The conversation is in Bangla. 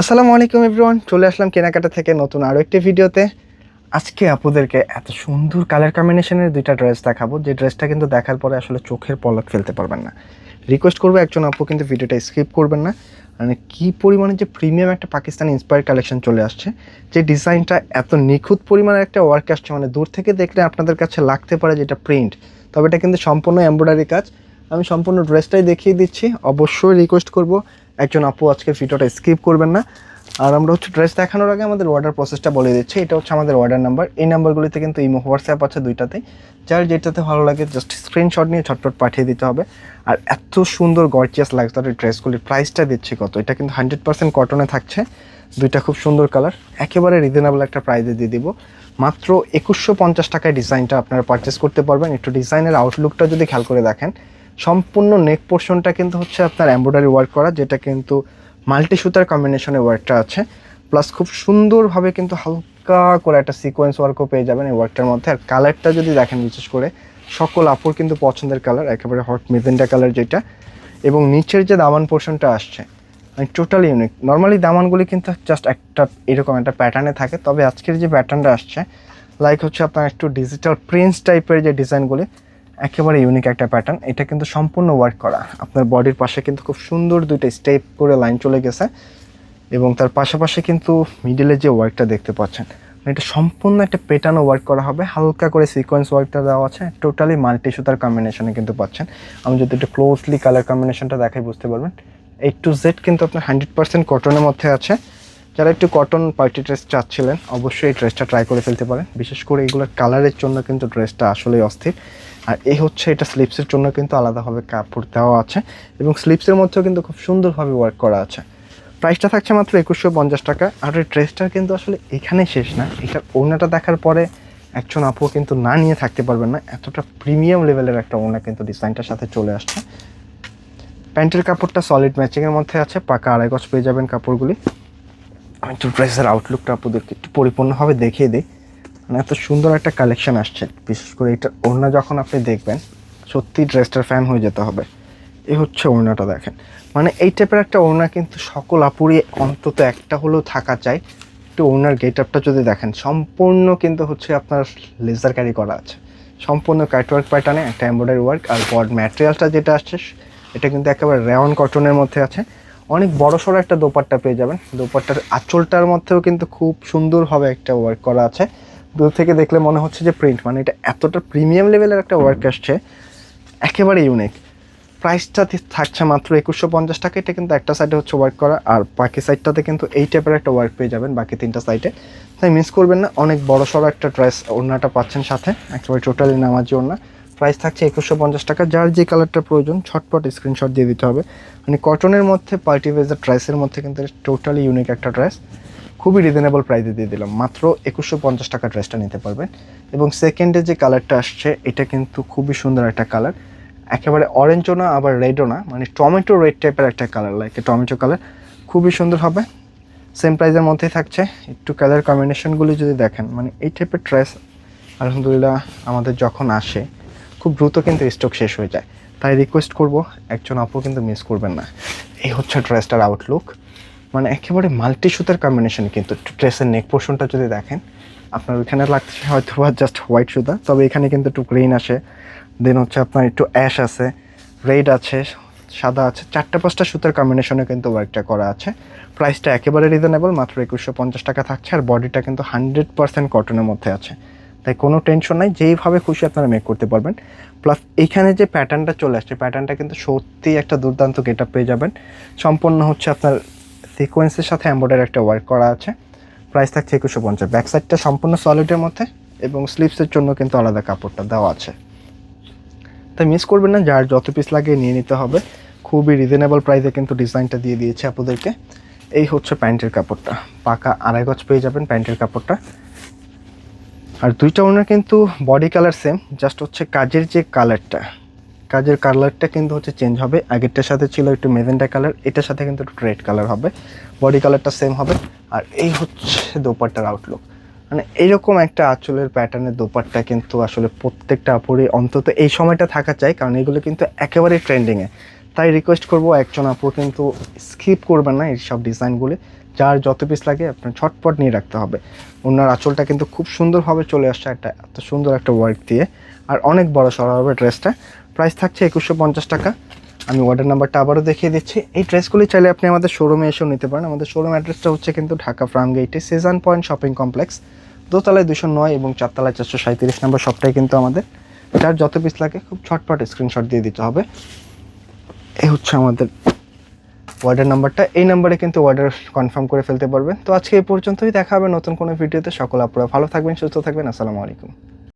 আসসালামু আলাইকুম এভরিওয়ান, চলে আসলাম কেনাকাটা থেকে নতুন আরও একটি ভিডিওতে। আজকে আপুদেরকে এত সুন্দর কালার কম্বিনেশনের দুইটা ড্রেস দেখাবো। যে ড্রেসটা কিন্তু দেখার পরে আসলে চোখের পলক ফেলতে পারবেন না। রিকোয়েস্ট করব একজন আপু কিন্তু ভিডিওটা স্কিপ করবেন না। মানে কী পরিমাণে যে প্রিমিয়াম একটা পাকিস্তানি ইন্সপায়ার কালেকশন চলে আসছে। যে ডিজাইনটা এত নিখুঁত পরিমাণের একটা ওয়ার্ক আসছে। মানে দূর থেকে দেখলে আপনাদের কাছে লাগতে পারে যেটা প্রিন্ট তবে এটা কিন্তু সম্পূর্ণ এমব্রয়ডারি কাজ। আমি সম্পূর্ণ ড্রেসটাই দেখিয়ে দিচ্ছি। অবশ্যই রিকোয়েস্ট করব। একজন আপু আজকে ভিডিওটা স্কিপ করবেন না। আর আমরা হচ্ছে ড্রেস দেখানোর আগে আমাদের অর্ডার প্রসেসটা বলে দিচ্ছি। এটা হচ্ছে আমাদের অর্ডার নাম্বার এই নাম্বারগুলিতে কিন্তু ইমো, হোয়াটসঅ্যাপ আছে দুইটাতে যার যেটাতে ভালো লাগে জাস্ট স্ক্রিনশট নিয়ে ছটপট পাঠিয়ে দিতে হবে। আর এত সুন্দর গর্জিয়াস লাক্সারি ড্রেসগুলির প্রাইসটা দিচ্ছি কত? এটা কিন্তু হান্ড্রেড পার্সেন্ট কটনে থাকছে। দুইটা খুব সুন্দর কালার একেবারে রিজনেবল একটা প্রাইজে দিয়ে দিব। মাত্র একুশশো পঞ্চাশ টাকায় ডিজাইনটা আপনারা পারচেস করতে পারবেন। একটু ডিজাইনের আউটলুকটা যদি খেয়াল করে দেখেন সম্পূর্ণ নেক পোর্শনটা কিন্তু হচ্ছে আপনার এমব্রয়ডারি ওয়ার্ক করা, যেটা কিন্তু মাল্টি সুতার কম্বিনেশনে ওয়ার্কটা আছে। প্লাস খুব সুন্দরভাবে কিন্তু হালকা করে একটা সিকোয়েন্স ওয়ার্কও পেয়ে যাবেন এই ওয়ার্কটার মধ্যে। আর কালারটা যদি দেখেন বিশেষ করে, সকল আপুর কিন্তু পছন্দের কালার একেবারে হট মেজেন্টা কালার যেটা। এবং নিচের যে দামান পোর্শনটা আসছে মানে টোটালি ইউনিক নর্মালি দামানগুলি কিন্তু জাস্ট একটা এরকম একটা প্যাটার্নে থাকে, তবে আজকের যে প্যাটার্নটা আসছে লাইক হচ্ছে আপনার একটু ডিজিটাল প্রিন্টস টাইপের যে ডিজাইনগুলি একেবারে ইউনিক একটা প্যাটার্ন এটা কিন্তু সম্পূর্ণ ওয়ার্ক করা। আপনার বডির পাশে কিন্তু খুব সুন্দর দুইটা স্টেপ করে লাইন চলে গেছে এবং তার পাশাপাশি কিন্তু মিডিলে যে ওয়ার্কটা দেখতে পাচ্ছেন, এটা সম্পূর্ণ একটা প্যাটার্নও ওয়ার্ক করা হবে। হালকা করে সিকোয়েন্স ওয়ার্কটা দেওয়া আছে। টোটালি মাল্টি সুতার কম্বিনেশনে কিন্তু পাচ্ছেন। আমি যদি একটু ক্লোজলি কালার কম্বিনেশনটা দেখাই, বুঝতে পারবেন। এই টু জেড কিন্তু আপনার হান্ড্রেড পার্সেন্ট কটনের মধ্যে আছে। যারা একটু কটন পার্টি ড্রেস চাচ্ছিলেন, অবশ্যই এই ড্রেসটা ট্রাই করে ফেলতে পারেন। বিশেষ করে এগুলোর কালারের জন্য কিন্তু ড্রেসটা আসলেই অস্থির। আর এই হচ্ছে এটা স্লিপসের জন্য কিন্তু আলাদাভাবে কাপড় দেওয়া আছে এবং স্লিপসের মধ্যেও কিন্তু খুব সুন্দরভাবে ওয়ার্ক করা আছে। প্রাইসটা থাকছে মাত্র একুশশো পঞ্চাশ টাকা। আর এই ড্রেসটার কিন্তু আসলে এখানেই শেষ না। এটার ওড়নাটা দেখার পরে একজন আপু কিন্তু না নিয়ে থাকতে পারবেন না। এতটা প্রিমিয়াম লেভেলের একটা ওড়না কিন্তু ডিজাইনটার সাথে চলে আসছে। প্যান্টের কাপড়টা সলিড ম্যাচিংয়ের মধ্যে আছে। পাকা আড়াই গজ পেয়ে যাবেন কাপড়গুলি। ড্রেসের আউটলুকটা আপুদেরকে একটু পরিপূর্ণভাবে দেখিয়ে দিই। মানে এত সুন্দর একটা কালেকশন আসছে। বিশেষ করে এটা ওড়না যখন আপনি দেখবেন, সত্যি ড্রেসটার ফ্যান হয়ে যেতে হবে। এ হচ্ছে ওড়নাটা দেখেন। মানে এই টাইপের একটা ওড়না কিন্তু সকল আপুরই অন্তত একটা হলেও থাকা চাই। একটু ওড়নার গেট আপটা যদি দেখেন, সম্পূর্ণ কিন্তু হচ্ছে আপনার লেজার ক্যারি করা আছে। সম্পূর্ণ কাটওয়ার্ক প্যাটার্নে একটা এমব্রয়ডারি ওয়ার্ক আর বড ম্যাটেরিয়ালটা যেটা আসছে, এটা কিন্তু একেবারে রেওয়ান কটনের মধ্যে আছে। অনেক বড় সড়ো একটা দোপাট্টা পেয়ে যাবেন। দোপাট্টার আঁচলটার মধ্যেও কিন্তু খুব সুন্দরভাবে একটা ওয়ার্ক করা আছে। দূর থেকে দেখলে মনে হচ্ছে যে প্রিন্ট মানে এটা এতটা প্রিমিয়াম লেভেলের একটা ওয়ার্ক আসছে। একেবারে ইউনিক প্রাইসটা থাকছে মাত্র একুশশো পঞ্চাশ টাকা। এটা কিন্তু একটা সাইডে হচ্ছে ওয়ার্ক করা। আর বাকি সাইডটাতে কিন্তু এই টাইপের একটা ওয়ার্ক পেয়ে যাবেন বাকি তিনটা সাইডে তাই মিস করবেন না, অনেক বড় সড়ো একটা ড্রেস ওড়নাটা পাচ্ছেন সাথে। একেবারে টোটালি নামাজি ওড়না। প্রাইস থাকছে একুশশো পঞ্চাশ টাকা। যার যে কালারটা প্রয়োজন, ছটপট স্ক্রিনশট দিয়ে দিতে হবে। মানে কটনের মধ্যে পার্টি ভেজার ড্রেসের মধ্যে কিন্তু টোটালি ইউনিক একটা ড্রেস খুবই রিজনেবল প্রাইসে দিয়ে দিলাম। মাত্র একুশশো পঞ্চাশ টাকা ড্রেসটা নিতে পারবেন। এবং সেকেন্ডে যে কালারটা আসছে, এটা কিন্তু খুবই সুন্দর একটা কালার একেবারে অরেঞ্জও না, আবার রেডও না। মানে টমেটো রেড টাইপের একটা কালার লাইক টমেটো কালার খুবই সুন্দর হবে। সেম প্রাইসের মধ্যেই থাকছে। একটু কালার কম্বিনেশনগুলি যদি দেখেন মানে এই টাইপের ড্রেস আলহামদুলিল্লাহ, আমাদের যখন আসে খুব দ্রুত কিন্তু স্টক শেষ হয়ে যায়। তাই রিকোয়েস্ট করব, একজন আপু কিন্তু মিস করবেন না। এই হচ্ছে ড্রেসটার আউটলুক মানে একেবারে মাল্টি সুতার কম্বিনেশন কিন্তু। ড্রেসের নেক পোর্শনটা যদি দেখেন, আপনার ওইখানে লাগছে হয়তো বা জাস্ট হোয়াইট সুতা, তবে এখানে কিন্তু একটু গ্রিন আসে। দেন হচ্ছে আপনার একটু অ্যাশ আছে রেড আছে, সাদা আছে। চারটা পাঁচটা সুতার কম্বিনেশনে কিন্তু ওয়ার্কটা করা আছে। প্রাইসটা একেবারে রিজনেবল মাত্র একুশশো পঞ্চাশ টাকা থাকছে। আর বডিটা কিন্তু হান্ড্রেড পার্সেন্ট কটনের মধ্যে আছে। তাই কোনো টেনশন নাই, যেইভাবে খুশি আপনারা মেক করতে পারবেন। প্লাস এইখানে যে প্যাটার্নটা চলে আসছে প্যাটার্নটা কিন্তু সত্যিই একটা দুর্দান্ত গেট পেয়ে যাবেন। সম্পূর্ণ হচ্ছে আপনার সিকোয়েন্সের সাথে এম্বয়ডারি একটা ওয়ার্ক করা আছে। প্রাইস থাকছে একুশশো পঞ্চাশ। ব্যাক সাইডটা সম্পূর্ণ সলিডের মধ্যে এবং স্লিপসের জন্য কিন্তু আলাদা কাপড়টা দেওয়া আছে। তাই মিস করবেন না, যার যত পিস লাগে নিয়ে নিতে হবে। খুবই রিজনেবল প্রাইসে কিন্তু ডিজাইনটা দিয়ে দিয়েছে আপনাদেরকে। এই হচ্ছে প্যান্টের কাপড়টা। পাকা আড়াই গজ পেয়ে যাবেন প্যান্টের কাপড়টা। আর দুইটা ওনার কিন্তু বডি কালার সেম জাস্ট হচ্ছে কাজের যে কালারটা কাজের কালারটা কিন্তু হচ্ছে চেঞ্জ হবে। আগেরটার সাথে ছিল একটু মেজেন্টা কালার এটার সাথে কিন্তু একটু রেড কালার হবে। বডি কালারটা সেম হবে। আর এই হচ্ছে দোপাট্টার আউটলুক মানে এইরকম একটা আঁচলের প্যাটার্নের দোপাট্টা কিন্তু আসলে প্রত্যেকটা আপুরে অন্তত এই সময়টা থাকা চাই, কারণ এগুলো কিন্তু একেবারে ট্রেন্ডিংয়ে তাই রিকোয়েস্ট করব একজন আপু কিন্তু স্কিপ করবেন না এই সব ডিজাইনগুলি যার যত পিস লাগে আপনার ছটপট নিয়ে রাখতে হবে। ওনার আঁচলটা কিন্তু খুব সুন্দরভাবে চলে আসছে একটা, এত সুন্দর একটা ওয়ার্ক দিয়ে। আর অনেক বড় সরা হবে ড্রেসটা প্রাইস থাকছে একুশশো পঞ্চাশ টাকা। আমি অর্ডার নাম্বারটা আবারও দেখিয়ে দিচ্ছি। এই ড্রেসগুলি চাইলে আপনি আমাদের শোরুমে এসেও নিতে পারেন। আমাদের শোরুম অ্যাড্রেসটা হচ্ছে কিন্তু ঢাকা ফার্ম গেটে সিজন পয়েন্ট শপিং কমপ্লেক্স দোতলায় দুশো নয় এবং চারতলায় চারশো সাঁত্রিশ নম্বর সবটাই কিন্তু আমাদের। যার যত পিস লাগে খুব ছটপট স্ক্রিনশট দিয়ে দিতে হবে। এই হচ্ছে আমাদের অর্ডার নাম্বারটা এই নাম্বারে কিন্তু অর্ডার কনফার্ম করে ফেলতে পারবেন। তো আজকে এই পর্যন্তই, দেখা হবে নতুন কোনো ভিডিওতে সকল আপনারা ভালো থাকবেন, সুস্থ থাকবেন। আসসালামু আলাইকুম।